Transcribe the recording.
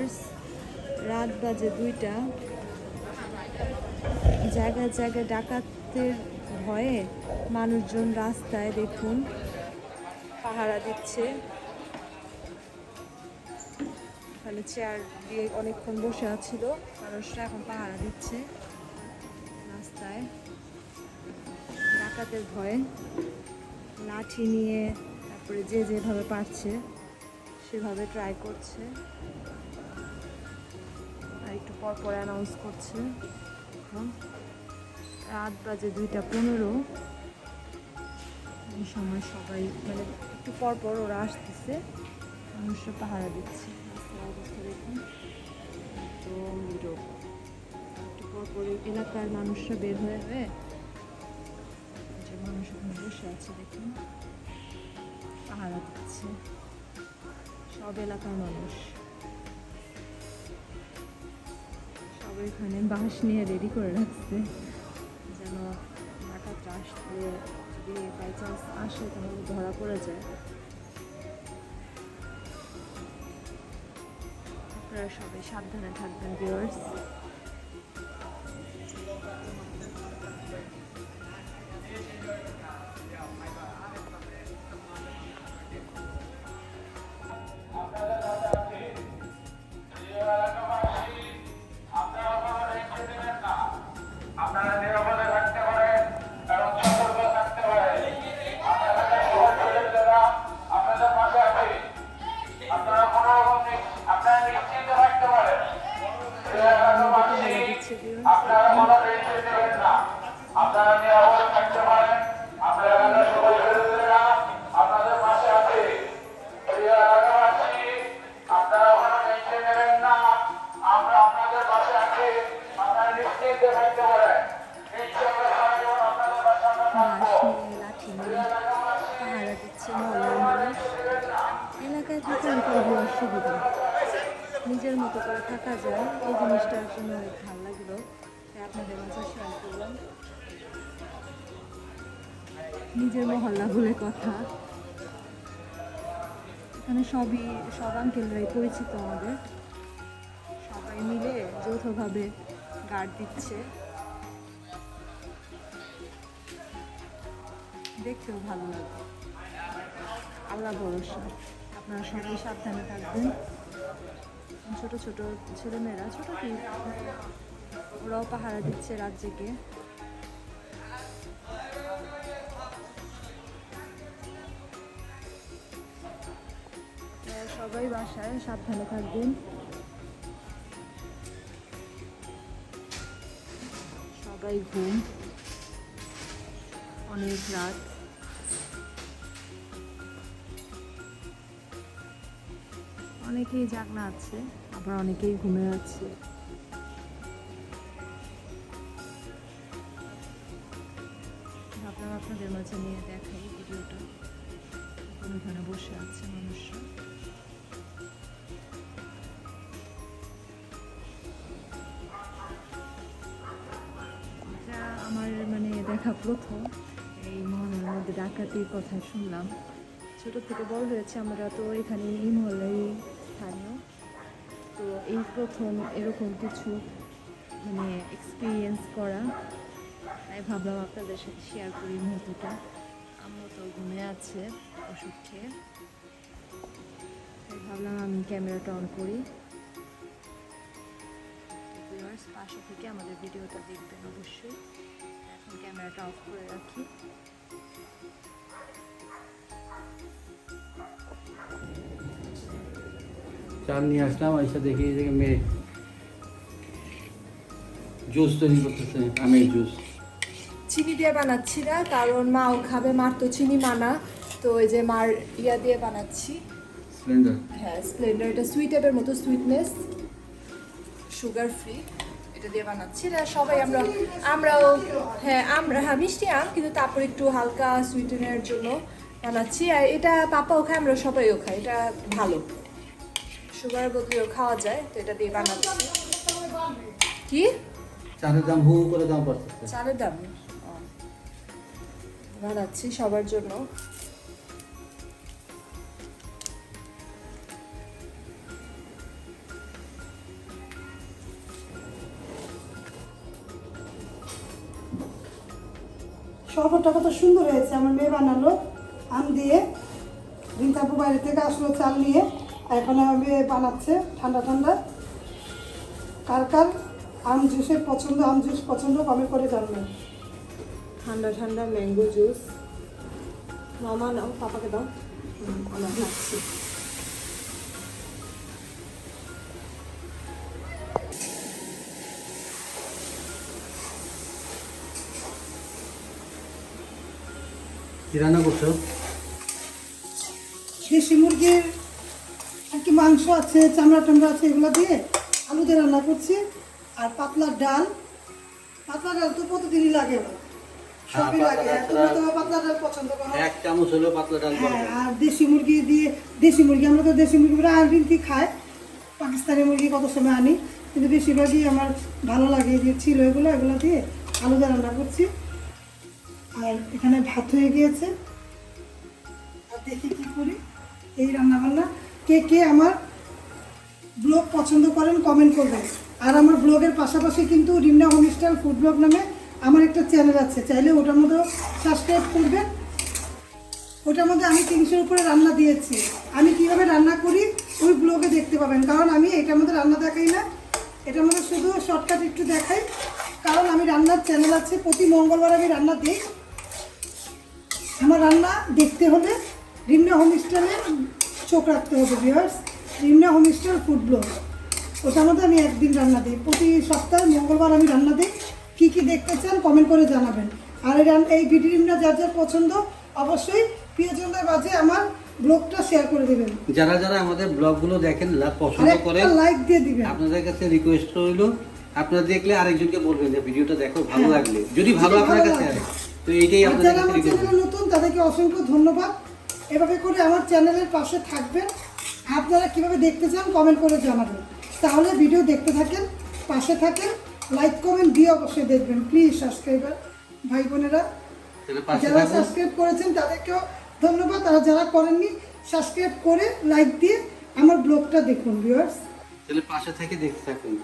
Viewers রাত বাজে দুইটা। জায়গায় জায়গায় ডাকাতের ভয়ে মানুষজন রাস্তায় দেখুন, পাহারা দিচ্ছে। এখানে চেয়ার দিয়ে অনেকক্ষণ বসে আছিল, মানুষরা এখন পাহারা দিচ্ছে রাস্তায়। ডাকাতের ভয়ে লাঠি নিয়ে তারপরে যে যেভাবে পারছে, সেভাবে ট্রাই করছে। পর পর অ্যানাউন্স করছে। রাত বাজে দুইটা পনেরো। এই সময় সবাই মানে একটু পর পর ওরা আসতেছে। মানুষরা পাহারা দিচ্ছে। দেখুন। একদম নীরব একটু পর পর এলাকার মানুষরা বের হয়ে হয়ে যে মানুষ ওখানে বসে আছে দেখুন। পাহারা দিচ্ছে। সব এলাকার মানুষ। সব এখানে বাঁশ নিয়ে রেডি করে রাখছে। যেন ডাকা চাষ দিয়ে যদি বাই চান্স আসে তাহলে ধরা পড়ে যায়। আপনারা সবাই সাবধানে থাকবেন ভিউয়ার্স এলাকায় থাকার খুবই অসুবিধা। নিজের মতো করে থাকা যায়, এই জিনিসটা জন্য অনেক ভালো লাগল। আপনাদের মাঝে শেয়ার করলাম। নিজের মহল্লা বলে কথা। এখানে সবই, সব আঙ্কেলরাই পরিচিত আমাদের। সবাই মিলে যৌথভাবে গার্ড দিচ্ছে। দেখতেও ভালো লাগে। আল্লাহ ভরসা। আপনারা সবাই সাবধানে থাকবেন। ছোট ছোট ছেলেমেয়েরা, ছোট কি? ওরাও পাহারা দিচ্ছে রাত জেগে। সবাই বাসায় সাবধানে থাকবেন। সবাই ঘুম। অনেক রাত। অনেকেই জাগনা আছে, আবার অনেকেই ঘুমে আছে। ভাবলাম আপনাদের মাঝে নিয়ে দেখাই ভিডিওটা। এখানে বসে আছে মানুষরা। আমার মানে দেখা প্রথম। এই মহলের মধ্যে ডাকাতির কথা শুনলাম। ছোট থেকে বড় হয়েছে আমরা তো এখানে এই মহলেই স্থানীয়। তো এই প্রথম এরকম কিছু মানে এক্সপিরিয়েন্স করা। তাই ভাবলাম আপনাদের সাথে শেয়ার করি মুহূর্তটা। আম্মু তো ঘুমে আছে, ওষুধ খেয়ে। তাই ভাবলাম আমি ক্যামেরাটা অন করি। পাশে থেকে আমাদের ভিডিওটা দেখবেন অবশ্যই। এখন ক্যামেরাটা অফ করে রাখি। চাল নিয়ে আসলাম এসে দেখি এই জায়গায় মেয়ে। জুস তৈরি করতেছে আমের জুস। চিনি দিয়ে বানাচ্ছি না কারণ মাও খাবে মার তো চিনি মানা। তো ওই যে মার ইয়া দিয়ে বানাচ্ছি। সিলিন্ডার হ্যাঁ স্প্লেন্ডার এটা সুইট মতো সুইটনেস সুগার ফ্রি এটা দিয়ে বানাচ্ছি। এটা সবাই আমরা আমরাও হ্যাঁ আমরা হ্যাঁ মিষ্টি আম কিন্তু তারপর একটু হালকা সুইটেনের জন্য বানাচ্ছি। আর এটা পাপাও খায় আমরা সবাইও খাই এটা ভালো। সুগার বদলেও খাওয়া যায় তো এটা দিয়ে বানাতে কি? চালের দাম হু করে দাম পড়ছে চালের দাম? বানাচ্ছি সবার জন্য। শরবতটা কত সুন্দর হয়েছে আমার মেয়ে বানালো। আম দিয়ে দিন তারপর বাইরে থেকে আসলো চাল নিয়ে। এখন মেয়ে বানাচ্ছে ঠান্ডা ঠান্ডা। কার কার? আম জুসের পছন্দ আম জুস পছন্দ কমে করে জানবেন। ঠান্ডা ঠান্ডা ম্যাঙ্গো জুস মামা নাও পাপাকে দাও। আমরা খাচ্ছি কি রান্না করছ? দেশি মুরগির মাংস আছে চামড়া টামড়া আছে এগুলো দিয়ে আলু দিয়ে রান্না করছি। আর পাতলা ডাল। পাতলা ডাল তো প্রতিদিনই লাগে সবই লাগে পাতলা তোমরা ডাল তো পাতলা ডাল পছন্দ করো এক চামচ হলো পাতলা ডাল হ্যাঁ আর দেশি মুরগি দিয়ে দেশি মুরগি আমরা তো দেশি মুরগি কি খায়? পাকিস্তানি মুরগি কত সময় আনি? কিন্তু বেশিরভাগই আমার ভালো লাগে যে ছিল এগুলো এগুলো দিয়ে আলু দিয়ে রান্না করছি। আর এখানে ভাত হয়ে গিয়েছে। আর দেখি কি করি। এই রান্না বান্না কে কে আমার ব্লগ পছন্দ করেন কমেন্ট করবেন। আর আমার ব্লগের পাশাপাশি কিন্তু রিমনা হোমস্টাইল ফুড ব্লগ নামে আমার একটা চ্যানেল আছে। চাইলে ওটার মধ্যেও সাবস্ক্রাইব করবেন। ওটার মধ্যে আমি তিনশোর উপরে রান্না দিয়েছি। আমি কীভাবে রান্না করি, ওই ব্লগে দেখতে পাবেন। কারণ আমি এটার মধ্যে রান্না দেখাই না। এটার মধ্যে শুধু শর্টকাট একটু দেখাই। কারণ আমি রান্নার চ্যানেল আছে। প্রতি মঙ্গলবার আমি রান্না দিই। আমার রান্না দেখতে হলে রিমনা হোম স্টাইলে চোখ রাখতে হবে viewers Rimna home style food blog ওটার মধ্যে আমি একদিন রান্না দিই। প্রতি সপ্তাহে মঙ্গলবার আমি রান্না দিই। কী কী দেখতে চান কমেন্ট করে জানাবেন। আর এই এই ভিডিও রিমনা যার যার পছন্দ অবশ্যই প্রিয়জনদের মাঝে আমার ব্লগটা শেয়ার করে দেবেন। যারা যারা আমাদের ব্লগগুলো দেখেন পছন্দ করেন লাইক দিয়ে দিবেন। আপনাদের কাছে রিকোয়েস্ট রইল। আপনারা দেখলে আরেকজনকে বলবেন যে ভিডিওটা দেখো ভালো হ্যাঁ। লাগলে। যদি ভালো আপনার কাছে তো এইটাই আপনাদের কাছে নতুন তাদেরকে অসংখ্য ধন্যবাদ। এভাবে করে আমার চ্যানেলের পাশে থাকবেন। আপনারা কীভাবে দেখতে চান কমেন্ট করে জানাবেন। তাহলে ভিডিও দেখতে থাকেন পাশে থাকেন লাইক কমেন্ট দিয়ে অবশ্যই দেখবেন। প্লিজ সাবস্ক্রাইবার ভাই বোনেরা যারা সাবস্ক্রাইব করেছেন তাদেরকেও ধন্যবাদ। আর যারা করেননি সাবস্ক্রাইব করে লাইক দিয়ে আমার ব্লগটা দেখুন ভিউয়ার্স তাহলে পাশে থেকে দেখতে থাকুন।